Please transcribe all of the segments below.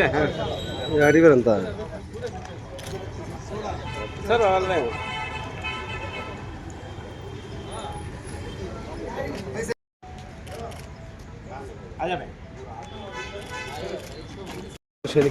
ये आड़ी बरंता है। सर हाल में आ जा भाई। चले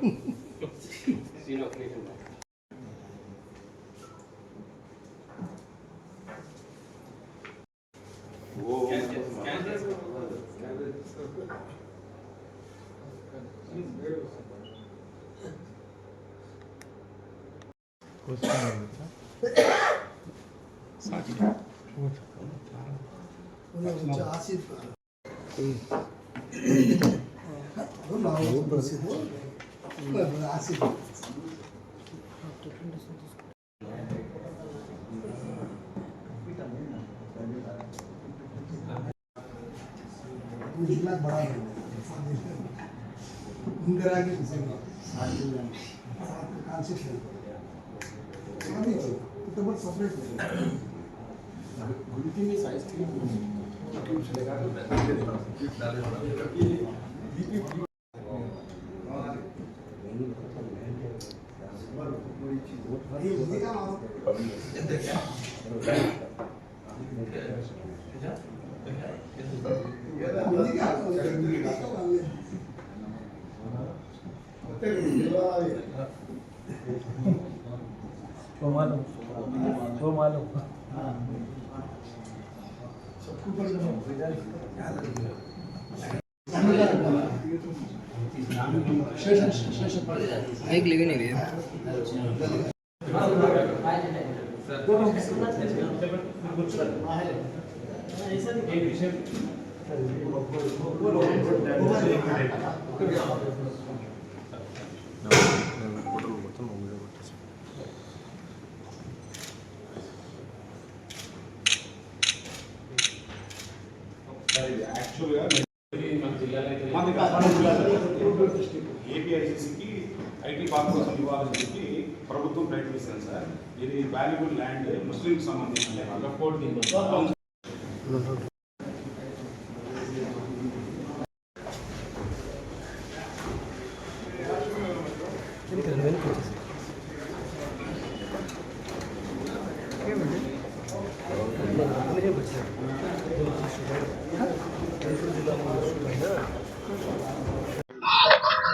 Gracias. 진짜 아시다. जिला बड़ा है इंदिरा के कॉन्सेप्शन तो बहुत सेपरेट है गुरुजी में साइज़ थी चलेगा तो बैठा के देखा डाले होगा ये वो मालूम वो मालूम एक लेकिन नहीं दोनों एक विषय ఇది వాల్యుబుల్ ల్యాండ్ ముస్లింకి సంబంధించిన వకఫ్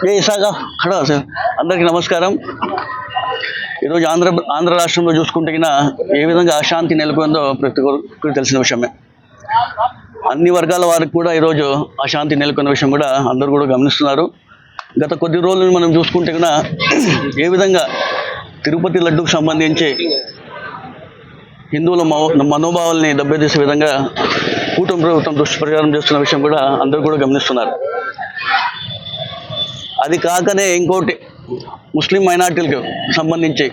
ఏ ఇసాగా ఖడా సార్ అందరికీ నమస్కారం ఈరోజు ఆంధ్ర ఆంధ్ర రాష్ట్రంలో చూసుకుంటే ఏ విధంగా అశాంతి నెలకొందో ప్రతి ఒక్కరికి తెలిసిన విషయమే. అన్ని వర్గాల వారికి కూడా ఈరోజు అశాంతి నెలకొన్న విషయం కూడా అందరూ కూడా గమనిస్తున్నారు. గత కొద్ది రోజులను మనం చూసుకుంటే కన్నా ఏ విధంగా తిరుపతి లడ్డూకు సంబంధించి హిందువుల మో- మనోభావాల్ని దెబ్బతీసే విధంగా కూటమి ప్రభుత్వం దుష్ప్రచారం చేస్తున్న విషయం కూడా అందరూ కూడా గమనిస్తున్నారు. అది కాకనే ఇంకోటి ముస్లిం మైనార్టీలకు సంబంధించి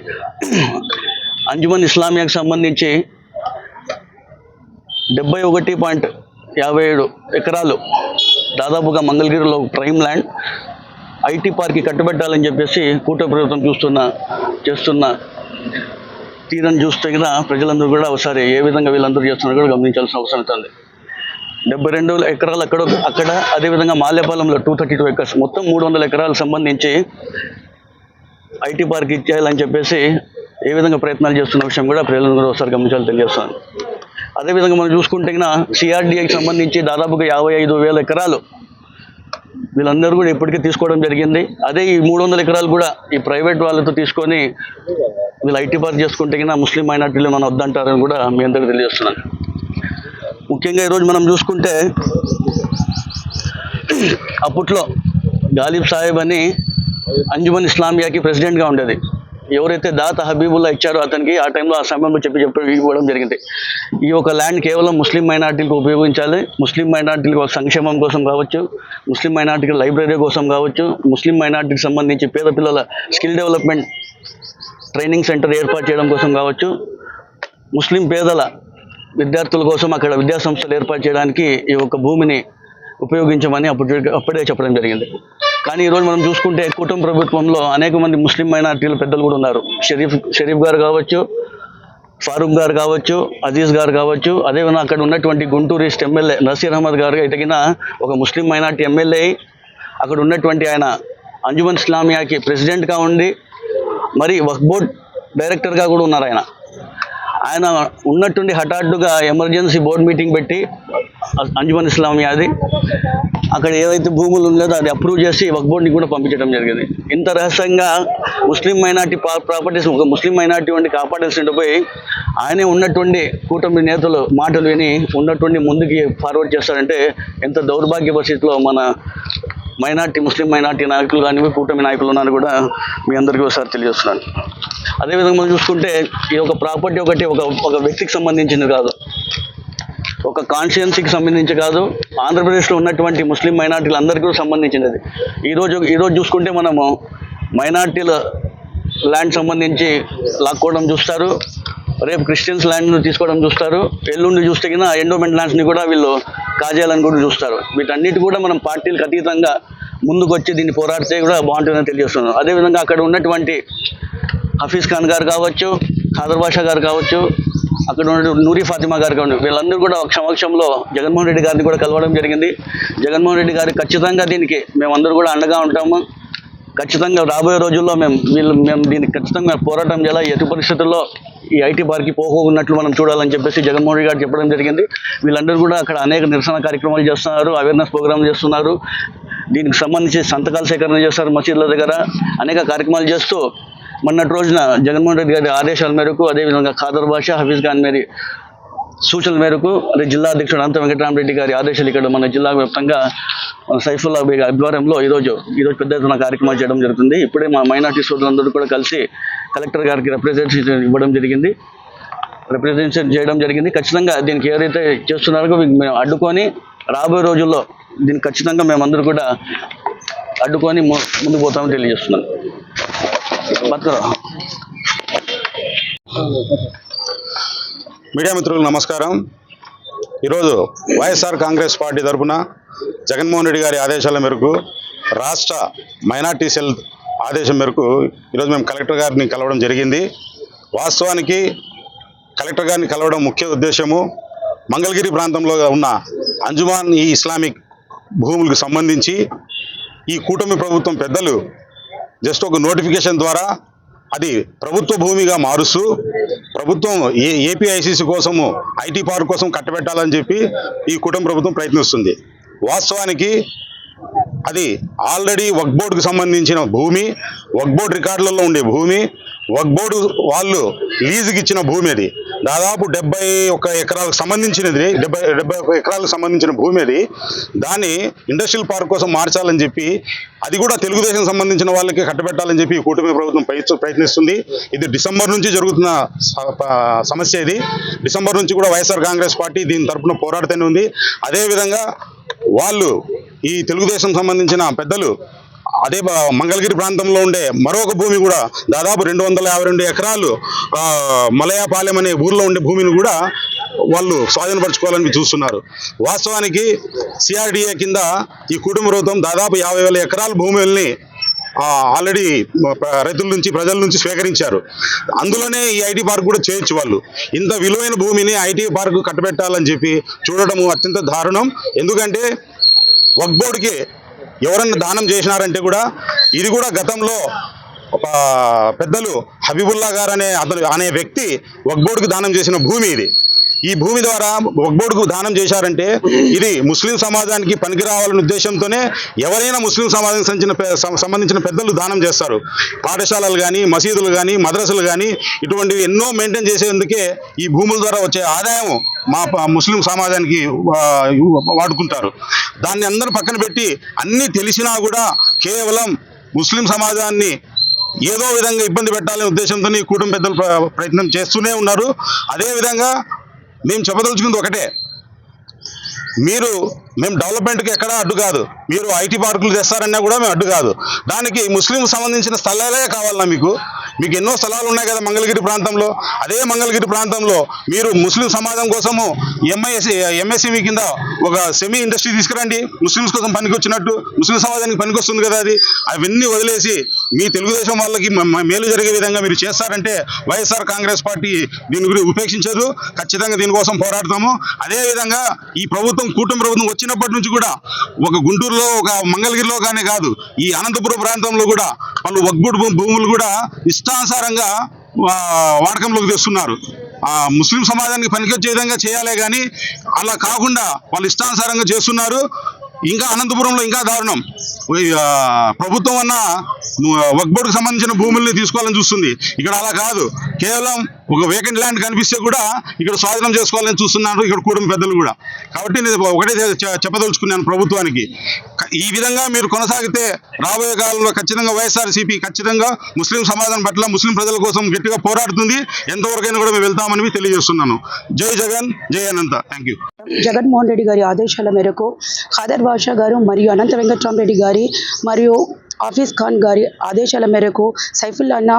అంజుమన్ ఇస్లామియాకు సంబంధించి డెబ్బై ఒకటి పాయింట్ యాభై ఏడు ఎకరాలు దాదాపుగా మంగళగిరిలో ప్రైమ్ ల్యాండ్. ఐటీ పార్క్కి కట్టబెట్టాలని చెప్పేసి కూటమి ప్రభుత్వం చూస్తున్న చేస్తున్న తీరని చూస్తే కదా ప్రజలందరూ కూడా ఒకసారి ఏ విధంగా వీళ్ళందరూ చేస్తున్నారో కూడా గమనించాల్సిన అవసరం ఉంది డెబ్బై రెండు ఎకరాలు అక్కడ అక్కడ అదేవిధంగా మాల్యపాలెంలో టూ థర్టీ టూ ఎకర్స్ మొత్తం మూడు వందల ఎకరాలకు సంబంధించి ఐటీ పార్క్ ఇచ్చేయాలని చెప్పేసి ఏ విధంగా ప్రయత్నాలు చేస్తున్న విషయం కూడా ప్రజలను కూడా ఒకసారి గమనించాలి తెలియజేస్తాను అదేవిధంగా మనం చూసుకుంటే సిఆర్డీఏకి సంబంధించి దాదాపుగా యాభై ఐదు వేల ఎకరాలు వీళ్ళందరూ కూడా ఇప్పటికే తీసుకోవడం జరిగింది. అదే ఈ మూడు వందల ఎకరాలు కూడా ఈ ప్రైవేట్ వాళ్ళతో తీసుకొని వీళ్ళు ఐటీ పార్క్ చేసుకుంటే కన్నా ముస్లిం మైనార్టీలు మనం వద్దంటారని కూడా మీ అందరికీ తెలియజేస్తున్నాను. ముఖ్యంగా ఈరోజు మనం చూసుకుంటే అప్పట్లో గాలిబ్ సాహెబ్ అని అంజుమన్ ఇస్లామియాకి ప్రెసిడెంట్గా ఉండేది. ఎవరైతే దాత హబీబుల్లా ఇచ్చారో అతనికి ఆ టైంలో ఆ సమయంలో చెప్పి చెప్పి ఇవ్వడం జరిగింది. ఈ యొక్క ల్యాండ్ కేవలం ముస్లిం మైనార్టీలకు ఉపయోగించాలి. ముస్లిం మైనార్టీలకు సంక్షేమం కోసం కావచ్చు ముస్లిం మైనార్టీకి లైబ్రరీ కోసం కావచ్చు ముస్లిం మైనార్టీకి సంబంధించి పేద పిల్లల స్కిల్ డెవలప్మెంట్ ట్రైనింగ్ సెంటర్ ఏర్పాటు చేయడం కోసం కావచ్చు ముస్లిం పేదల విద్యార్థుల కోసం అక్కడ విద్యా సంస్థలు ఏర్పాటు చేయడానికి ఈ యొక్క భూమిని ఉపయోగించమని అప్పుడు అప్పుడే చెప్పడం జరిగింది. కానీ ఈరోజు మనం చూసుకుంటే కుటుంబ ప్రభుత్వంలో అనేక మంది ముస్లిం మైనార్టీల పెద్దలు కూడా ఉన్నారు. షరీఫ్ షరీఫ్ గారు కావచ్చు ఫారూక్ గారు కావచ్చు అజీజ్ గారు కావచ్చు అదేవిధంగా అక్కడ ఉన్నటువంటి గుంటూరు ఈస్ట్ ఎమ్మెల్యే నసీర్ అహ్మద్ గారు ఇటగిన ఒక ముస్లిం మైనార్టీ ఎమ్మెల్యే అక్కడ ఉన్నటువంటి ఆయన అంజుమన్ ఇస్లామియాకి ప్రెసిడెంట్గా ఉండి మరి వక్ బోర్డ్ డైరెక్టర్గా కూడా ఉన్నారు ఆయన. ఆయన ఉన్నట్టుండి హఠాత్తుగా ఎమర్జెన్సీ బోర్డు మీటింగ్ పెట్టి అంజుమన్ ఇస్లామియాది అక్కడ ఏవైతే భూములు ఉన్నదో అది అప్రూవ్ చేసి వక్ బోర్డుని కూడా పంపించడం జరిగింది. ఇంత రహస్యంగా ముస్లిం మైనార్టీ ప్రాపర్టీస్ ఒక ముస్లిం మైనార్టీ వంటి కాపాడాల్సి పోయి ఆయనే ఉన్నటువంటి కూటమి నేతలు మాటలు విని ఉన్నటువంటి ముందుకి ఫార్వర్డ్ చేస్తారంటే ఎంత దౌర్భాగ్య పరిస్థితిలో మన మైనార్టీ ముస్లిం మైనార్టీ నాయకులు కానీ కూటమి నాయకులు ఉన్నారు కూడా మీ అందరికీ ఒకసారి తెలియజేస్తున్నాను. అదేవిధంగా మనం చూసుకుంటే ఈ యొక్క ప్రాపర్టీ ఒకటి ఒక ఒక వ్యక్తికి సంబంధించింది కాదు. ఒక కాన్స్టిట్యున్సీకి సంబంధించి కాదు ఆంధ్రప్రదేశ్లో ఉన్నటువంటి ముస్లిం మైనార్టీలందరికీ కూడా సంబంధించినది. ఈరోజు ఈరోజు చూసుకుంటే మనము మైనార్టీల ల్యాండ్ సంబంధించి లాక్కోవడం చూస్తారు రేపు క్రిస్టియన్స్ ల్యాండ్ను తీసుకోవడం చూస్తారు ఎల్లుండి చూస్తే కింద ఎండోమెంట్ ల్యాండ్స్ని కూడా వీళ్ళు కాజేయాలని కూడా చూస్తారు. వీటన్నిటి కూడా మనం పార్టీలకు అతీతంగా ముందుకు వచ్చి దీన్ని పోరాడితే కూడా బాగుంటుందని తెలియజేస్తున్నాను. అదేవిధంగా అక్కడ ఉన్నటువంటి హఫీజ్ ఖాన్ గారు కావచ్చు ఖాదర్ బాషా గారు కావచ్చు అక్కడ ఉన్న నూరి ఫాతిమా గారు వీళ్ళందరూ కూడా ఒక సమక్షంలో జగన్మోహన్ రెడ్డి గారిని కూడా కలవడం జరిగింది. జగన్మోహన్ రెడ్డి గారు ఖచ్చితంగా దీనికి మేమందరూ కూడా అండగా ఉంటాము. ఖచ్చితంగా రాబోయే రోజుల్లో మేము వీళ్ళు మేము దీనికి ఖచ్చితంగా పోరాటం చేయాలి? ఎటు పరిస్థితుల్లో ఈ ఐటీ పార్క్కి పోకున్నట్లు మనం చూడాలని చెప్పేసి జగన్మోహన్ రెడ్డి గారు చెప్పడం జరిగింది. వీళ్ళందరూ కూడా అక్కడ అనేక నిరసన కార్యక్రమాలు చేస్తున్నారు అవేర్నెస్ ప్రోగ్రామ్ చేస్తున్నారు. దీనికి సంబంధించి సంతకాల సేకరణ చేస్తారు మసీదుల దగ్గర. అనేక కార్యక్రమాలు చేస్తూ మొన్నటి రోజున జగన్మోహన్ రెడ్డి గారి ఆదేశాల మేరకు అదేవిధంగా ఖాదర్ బాషా హఫీజ్ ఖాన్ మేరీ సూచనల మేరకు అదే జిల్లా అధ్యక్షుడు అనంత వెంకటరామరెడ్డి గారి ఆదేశాలు ఇక్కడ మన జిల్లా వ్యాప్తంగా మన సైఫుల్లా బేగ్ ఆధ్వర్యంలో ఈరోజు ఈరోజు పెద్ద ఎత్తున కార్యక్రమాలు చేయడం జరుగుతుంది. ఇప్పుడే మా మైనార్టీ సోదరులందరూ కూడా కలిసి కలెక్టర్ గారికి రిప్రజెంటేషన్ ఇవ్వడం జరిగింది. రిప్రజెంటేషన్ చేయడం జరిగింది. ఖచ్చితంగా దీనికి ఏదైతే చేస్తున్నారో మేము అడ్డుకొని రాబోయే రోజుల్లో దీనికి ఖచ్చితంగా మేమందరూ కూడా అడ్డుకొని ము- ముందుకు పోతామని తెలియజేస్తున్నాను మీడియా మిత్రులకు నమస్కారం. ఈరోజు వైఎస్ఆర్ కాంగ్రెస్ పార్టీ తరఫున జగన్మోహన్ రెడ్డి గారి ఆదేశాల మేరకు రాష్ట్ర మైనార్టీ సెల్ ఆదేశం మేరకు ఈరోజు మేము కలెక్టర్ గారిని కలవడం జరిగింది. వాస్తవానికి కలెక్టర్ గారిని కలవడం ముఖ్య ఉద్దేశము మంగళగిరి ప్రాంతంలో ఉన్న అంజుమాన్ ఈ ఇస్లామిక్ భూములకు సంబంధించి ఈ కూటమి ప్రభుత్వం పెద్దలు జస్ట్ ఒక నోటిఫికేషన్ ద్వారా అది ప్రభుత్వ భూమిగా మారుస్తూ ప్రభుత్వం ఏ ఏపీఐసిసి కోసము ఐటీ పార్క్ కోసం కట్టబెట్టాలని చెప్పి ఈ కుటుంబ ప్రభుత్వం ప్రయత్నిస్తుంది. వాస్తవానికి అది ఆల్రెడీ వక్ బోర్డుకు సంబంధించిన భూమి వక్ బోర్డు రికార్డులలో ఉండే భూమి వక్ బోర్డు వాళ్ళు లీజుకి ఇచ్చిన భూమి అది. దాదాపు డెబ్బై ఒక ఎకరాలకు సంబంధించినది డెబ్బై డెబ్బై ఒక ఎకరాలకు సంబంధించిన భూమి అది. దాన్ని ఇండస్ట్రియల్ పార్క్ కోసం మార్చాలని చెప్పి అది కూడా తెలుగుదేశం సంబంధించిన వాళ్ళకి కట్టబెట్టాలని చెప్పి ఈ కూటమి ప్రభుత్వం ప్రయత్నిస్తుంది. ఇది డిసెంబర్ నుంచి జరుగుతున్న సమస్య ఇది. డిసెంబర్ నుంచి కూడా వైఎస్ఆర్ కాంగ్రెస్ పార్టీ దీని తరపున పోరాడుతూనే ఉంది. అదేవిధంగా వాళ్ళు ఈ తెలుగుదేశం సంబంధించిన పెద్దలు అదే మంగళగిరి ప్రాంతంలో ఉండే మరొక భూమి కూడా దాదాపు రెండు వందల యాభై రెండు ఎకరాలు మలయాపాలెం అనే ఊర్లో ఉండే భూమిని కూడా వాళ్ళు స్వాధీనపరచుకోవాలని చూస్తున్నారు. వాస్తవానికి సిఆర్డిఏ కింద ఈ కుటుంబ దాదాపు యాభై వేల ఎకరాల భూముల్ని ఆల్రెడీ రైతుల నుంచి ప్రజల నుంచి స్వీకరించారు. అందులోనే ఈ ఐటీ పార్క్ కూడా చేయొచ్చు వాళ్ళు. ఇంత విలువైన భూమిని ఐటీ పార్క్ కట్టబెట్టాలని చెప్పి చూడటము అత్యంత దారుణం. ఎందుకంటే వక్ బోర్డుకి ఎవరన్నా దానం చేసినారంటే కూడా ఇది కూడా గతంలో పెద్దలు హబీబుల్లా గారు అనే అతను అనే వ్యక్తి వక్బోర్డుకు దానం చేసిన భూమి ఇది. ఈ భూమి ద్వారా వక్బోర్డుకు దానం చేశారంటే ఇది ముస్లిం సమాజానికి పనికి రావాలనే ఉద్దేశంతోనే ఎవరైనా ముస్లిం సమాజానికి సంబంధించిన సంబంధించిన పెద్దలు దానం చేస్తారు. పాఠశాలలు కానీ మసీదులు కానీ మద్రసలు కానీ ఇటువంటివి ఎన్నో మెయింటైన్ చేసేందుకే ఈ భూముల ద్వారా వచ్చే ఆదాయం మా ముస్లిం సమాజానికి వాడుకుంటారు. దాన్ని అందరూ పక్కన పెట్టి అన్నీ తెలిసినా కూడా కేవలం ముస్లిం సమాజాన్ని ఏదో విధంగా ఇబ్బంది పెట్టాలనే ఉద్దేశంతో ఈ కుటుంబ పెద్దలు ప్ర- ప్రయత్నం చేస్తూనే ఉన్నారు. అదే విధంగా మేము చెప్పదలుచుకుంది ఒకటే. మీరు మేము డెవలప్మెంట్కి ఎక్కడా అడ్డు కాదు. మీరు ఐటీ పార్కులు తెస్తారన్నా కూడా మేము అడ్డు కాదు. దానికి ముస్లిం సంబంధించిన స్థలాలే కావాలన్నా మీకు. మీకు ఎన్నో స్థలాలు ఉన్నాయి కదా మంగళగిరి ప్రాంతంలో. అదే మంగళగిరి ప్రాంతంలో మీరు ముస్లిం సమాజం కోసము ఎంఐఎస్సి ఎంఎస్ఎంఈ కింద ఒక సెమీ ఇండస్ట్రీ తీసుకురండి. ముస్లిమ్స్ కోసం పనికి వచ్చినట్టు ముస్లిం సమాజానికి పనికి వస్తుంది కదా అది. అవన్నీ వదిలేసి మీ తెలుగుదేశం వాళ్ళకి మేలు జరిగే విధంగా మీరు చేస్తారంటే వైఎస్ఆర్ కాంగ్రెస్ పార్టీ దీని గురించి ఉపేక్షించదు. ఖచ్చితంగా దీనికోసం పోరాడతాము. అదే విధంగా ఈ ప్రభుత్వం కూటమి ప్రభుత్వం వచ్చినప్పటి నుంచి కూడా ఒక గుంటూరులో ఒక మంగళగిరిలో కానీ కాదు ఈ అనంతపురం ప్రాంతంలో కూడా వాళ్ళు వగ్గుడు భూములు కూడా ఇష్టానుసారంగా వాడకంలోకి తెస్తున్నారు. ఆ ముస్లిం సమాజానికి పనికొచ్చే విధంగా చేయాలే కానీ అలా కాకుండా వాళ్ళు ఇష్టానుసారంగా చేస్తున్నారు. ఇంకా అనంతపురంలో ఇంకా దారుణం. ప్రభుత్వం అన్న వక్బోర్డుకు సంబంధించిన భూముల్ని తీసుకోవాలని చూస్తుంది. ఇక్కడ అలా కాదు. కేవలం ఒక వేకెంట్ ల్యాండ్ కనిపిస్తే కూడా ఇక్కడ స్వాధీనం చేసుకోవాలని చూస్తున్నారు ఇక్కడ కుటుంబ పెద్దలు కూడా. కాబట్టి నేను ఒకటే చెప్పదలుచుకున్నాను ప్రభుత్వానికి. ఈ విధంగా మీరు కొనసాగితే రాబోయే కాలంలో ఖచ్చితంగా వైఎస్ఆర్సీపీ ఖచ్చితంగా ముస్లిం సమాజం పట్ల ముస్లిం ప్రజల కోసం గట్టిగా పోరాడుతుంది. ఎంతవరకైనా కూడా మేము వెళ్తామని తెలియజేస్తున్నాను. జై జగన్ జై అనంత. థ్యాంక్ యూ జగన్మోహన్ రెడ్డి గారి ఆదేశాల మేరకు ఖాదర్ బాషా గారు మరియు అనంత వెంకట్రామరెడ్డి గారి మరియు ఆఫీస్ ఖాన్ గారి ఆదేశాల మేరకు సైఫుల్లా అన్న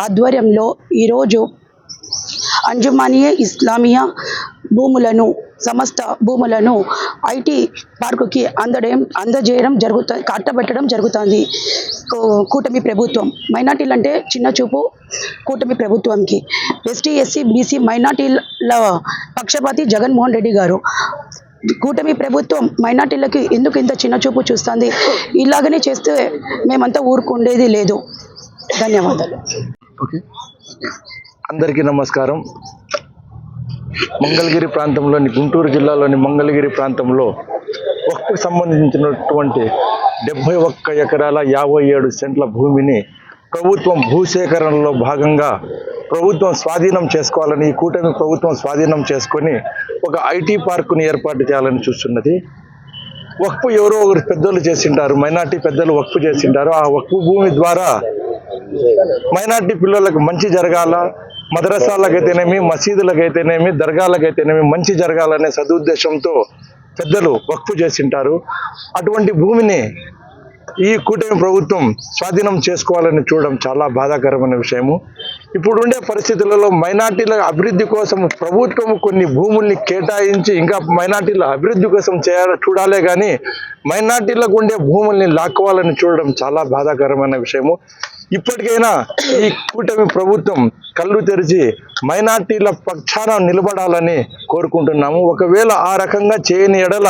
ఆధ్వర్యంలో ఈరోజు అంజుమానియే ఇస్లామియా భూములను సమస్త భూములను ఐటీ పార్కుకి అందడం అందజేయడం జరుగుతుంది కట్టబెట్టడం జరుగుతుంది. కూటమి ప్రభుత్వం. మైనార్టీలు అంటే చిన్న చూపు కూటమి ప్రభుత్వంకి. ఎస్టీ ఎస్సీ బీసీ మైనార్టీల పక్షపాతి జగన్మోహన్ రెడ్డి గారు. కూటమి ప్రభుత్వం మైనార్టీలకి ఎందుకు ఇంత చిన్న చూపు చూస్తుంది? ఇలాగనే చేస్తే మేమంతా ఊరుకుండేది లేదు. ధన్యవాదాలు. ఓకే. అందరికీ నమస్కారం. మంగళగిరి ప్రాంతంలోని గుంటూరు జిల్లాలోని మంగళగిరి ప్రాంతంలో ఒక్కకు సంబంధించినటువంటి డెబ్బై ఒక్క ఎకరాల యాభై ఏడు సెంట్ల భూమిని ప్రభుత్వం భూసేకరణలో భాగంగా ప్రభుత్వం స్వాధీనం చేసుకోవాలని ఈ కూటమి ప్రభుత్వం స్వాధీనం చేసుకొని ఒక ఐటీ పార్కును ఏర్పాటు చేయాలని చూస్తున్నది. వక్ఫ్ ఎవరో ఒకరు పెద్దలు చేసింటారు మైనార్టీ పెద్దలు వక్ఫ్ చేసింటారు. ఆ వక్ఫ్ భూమి ద్వారా మైనార్టీ పిల్లలకు మంచి జరగాల మదరసాలకైతేనేమి మసీదులకైతేనేమి దర్గాలకైతేనేమి మంచి జరగాలనే సదుద్దేశంతో పెద్దలు వక్ఫు చేసింటారు. అటువంటి భూమిని ఈ కూటమి ప్రభుత్వం స్వాధీనం చేసుకోవాలని చూడడం చాలా బాధాకరమైన విషయము. ఇప్పుడుండే పరిస్థితులలో మైనార్టీల అభివృద్ధి కోసం ప్రభుత్వం కొన్ని భూముల్ని కేటాయించి ఇంకా మైనార్టీల అభివృద్ధి కోసం చేయాలి చూడాలే కానీ మైనార్టీలకు ఉండే భూముల్ని లాక్కోవాలని చూడడం చాలా బాధాకరమైన విషయము. ఇప్పటికైనా ఈ కూటమి ప్రభుత్వం కళ్ళు తెరిచి మైనార్టీల పక్షాన నిలబడాలని కోరుకుంటున్నాము. ఒకవేళ ఆ రకంగా చేయని ఎడల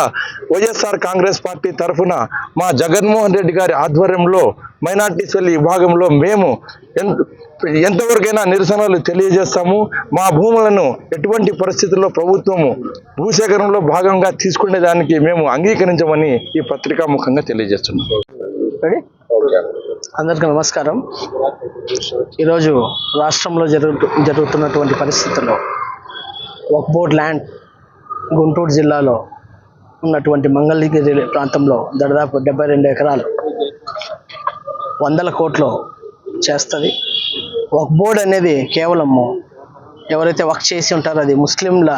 వైఎస్ఆర్ కాంగ్రెస్ పార్టీ తరఫున మా జగన్మోహన్ రెడ్డి గారి ఆధ్వర్యంలో మైనార్టీ సెల్ విభాగంలో మేము ఎంత ఎంతవరకైనా నిరసనలు తెలియజేస్తాము. మా భూములను ఎటువంటి పరిస్థితుల్లో ప్రభుత్వము భూసేకరణలో భాగంగా తీసుకునేదానికి మేము అంగీకరించమని ఈ పత్రికా ముఖంగా తెలియజేస్తున్నాం అందరికీ నమస్కారం. ఈరోజు రాష్ట్రంలో జరుగు జరుగుతున్నటువంటి పరిస్థితుల్లో ఒక బోర్డ్ ల్యాండ్ గుంటూరు జిల్లాలో ఉన్నటువంటి మంగళగిరి ప్రాంతంలో దాదాపు డెబ్బై రెండు ఎకరాలు వందల కోట్లు చేస్తుంది. ఒక బోర్డ్ అనేది కేవలము ఎవరైతే వర్క్ చేసి ఉంటారో అది ముస్లింల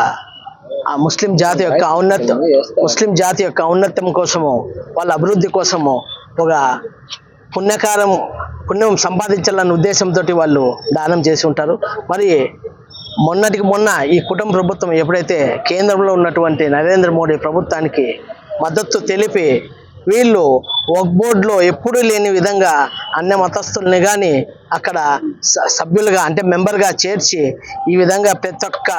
ఆ ముస్లిం జాతి యొక్క ఔన్నత్యం ముస్లిం జాతి యొక్క ఔన్నత్యం కోసము వాళ్ళ అభివృద్ధి కోసము ఒక పుణ్యకారం పుణ్యం సంపాదించాలన్న ఉద్దేశంతో వాళ్ళు దానం చేసి ఉంటారు. మరి మొన్నటికి మొన్న ఈ కుటుంబ ప్రభుత్వం ఎప్పుడైతే కేంద్రంలో ఉన్నటువంటి నరేంద్ర మోడీ ప్రభుత్వానికి మద్దతు తెలిపి వీళ్ళు ఒక బోర్డులో ఎప్పుడూ లేని విధంగా అన్ని మతస్థుల్ని కానీ అక్కడ స- సభ్యులుగా అంటే మెంబర్గా చేర్చి ఈ విధంగా ప్రతి ఒక్క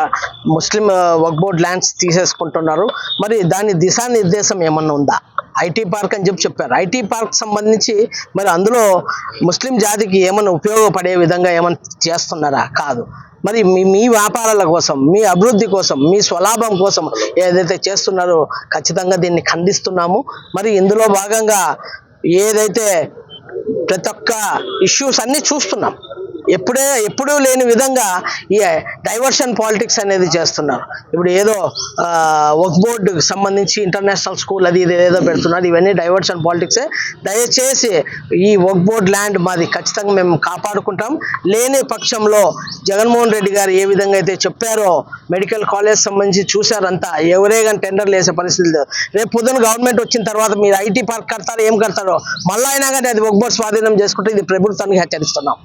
ముస్లిం వక్ బోర్డ్ ల్యాండ్స్ తీసేసుకుంటున్నారు. మరి దాని దిశానిర్దేశం ఏమన్నా ఉందా? ఐటీ పార్క్ అని చెప్పి చెప్పారు. ఐటీ పార్క్ సంబంధించి మరి అందులో ముస్లిం జాతికి ఏమైనా ఉపయోగపడే విధంగా ఏమైనా చేస్తున్నారా? కాదు. మరి మీ మీ వ్యాపారాల కోసం మీ అభివృద్ధి కోసం మీ స్వలాభం కోసం ఏదైతే చేస్తున్నారో ఖచ్చితంగా దీన్ని ఖండిస్తున్నాము. మరి ఇందులో భాగంగా ఏదైతే ప్రతి ఒక్క ఇష్యూస్ అన్నీ చూస్తున్నాం. ఎప్పుడే ఎప్పుడూ లేని విధంగా ఈ డైవర్షన్ పాలిటిక్స్ అనేది చేస్తున్నారు. ఇప్పుడు ఏదో వర్క్ బోర్డుకి సంబంధించి ఇంటర్నేషనల్ స్కూల్ అది ఇది ఏదో పెడుతున్నారు ఇవన్నీ డైవర్షన్ పాలిటిక్సే. దయచేసి ఈ వర్క్ బోర్డ్ ల్యాండ్ మాది ఖచ్చితంగా మేము కాపాడుకుంటాం. లేని పక్షంలో జగన్మోహన్ రెడ్డి గారు ఏ విధంగా అయితే చెప్పారో మెడికల్ కాలేజ్ సంబంధించి చూశారంతా ఎవరే కానీ టెండర్లు వేసే పరిస్థితి లేదు. రేపు పొద్దున గవర్నమెంట్ వచ్చిన తర్వాత మీరు ఐటీ పార్క్ కడతారో ఏం కడతారో మళ్ళీ అయినా కానీ అది వర్క్ బోర్డ్ స్వాధీనం చేసుకుంటే ఇది ప్రభుత్వానికి హెచ్చరిస్తున్నాం.